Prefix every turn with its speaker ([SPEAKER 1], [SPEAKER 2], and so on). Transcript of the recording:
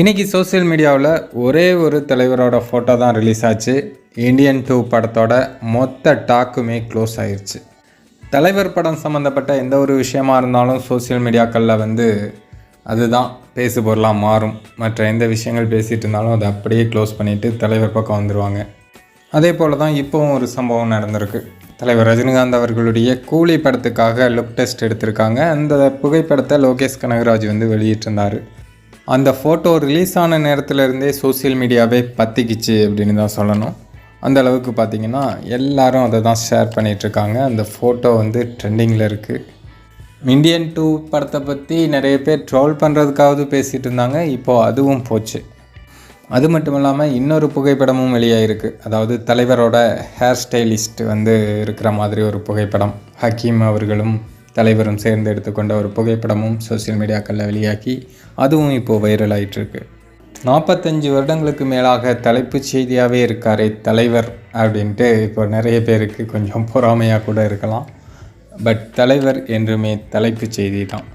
[SPEAKER 1] இன்றைக்கி சோஷியல் மீடியாவில் ஒரே ஒரு தலைவரோட ஃபோட்டோ தான் ரிலீஸ் ஆச்சு. இந்தியன் டூ படத்தோட மொத்த டாக்குமே க்ளோஸ் ஆயிடுச்சு தலைவர் படம் சம்மந்தப்பட்ட எந்த ஒரு விஷயமா இருந்தாலும் சோஷியல் மீடியாக்களில் வந்து அதுதான் பேசு பொருளாக மாறும். மற்ற எந்த விஷயங்கள் பேசிகிட்டு இருந்தாலும் அதை அப்படியே க்ளோஸ் பண்ணிவிட்டு தலைவர் பக்கம் வந்துடுவாங்க அதே போல் தான் இப்போவும் ஒரு சம்பவம் நடந்திருக்கு. தலைவர் ரஜினிகாந்த் அவர்களுடைய கூலி படத்துக்காக லுக் டெஸ்ட் எடுத்திருக்காங்க. அந்த புகைப்படத்தை லோகேஷ் கனகராஜ் வந்து வெளியிட்டிருந்தார். அந்த ஃபோட்டோ ரிலீஸ் ஆன நேரத்துல சோசியல் சோஷியல் மீடியாவே பற்றிக்கிச்சு அப்படின்னு தான் சொல்லணும். அந்த அளவுக்கு பார்த்தீங்கன்னா எல்லாரும் அதை தான் ஷேர் பண்ணிகிட்ருக்காங்க அந்த ஃபோட்டோ வந்து ட்ரெண்டிங்கில் இருக்குது இந்தியன் டூ படத்தை பற்றி நிறைய பேர் ட்ரோல் பண்ணுறதுக்காவது பேசிகிட்டு இருந்தாங்க. இப்போது அதுவும் போச்சு. அது மட்டும் இல்லாமல் இன்னொரு புகைப்படமும் வெளியாகிருக்கு அதாவது தலைவரோட ஹேர் ஸ்டைலிஸ்ட் வந்து இருக்கிற மாதிரி ஒரு புகைப்படம். ஹக்கீம் அவர்களும் தலைவரும் சேர்ந்து எடுத்துக்கொண்ட ஒரு புகைப்படமும் சோஷியல் மீடியாக்களில் வெளியாக்கி அதுவும் இப்போது வைரல் ஆயிட்டிருக்கு. நாற்பத்தஞ்சு வருடங்களுக்கு மேலாக தலைப்புச் செய்தியாகவே இருக்காரே தலைவர் அப்படின்ட்டு இப்போ நிறைய பேருக்கு கொஞ்சம் பொறாமையாக கூட இருக்கலாம். பட் தலைவர் என்றுமே தலைப்புச் செய்தி தான்.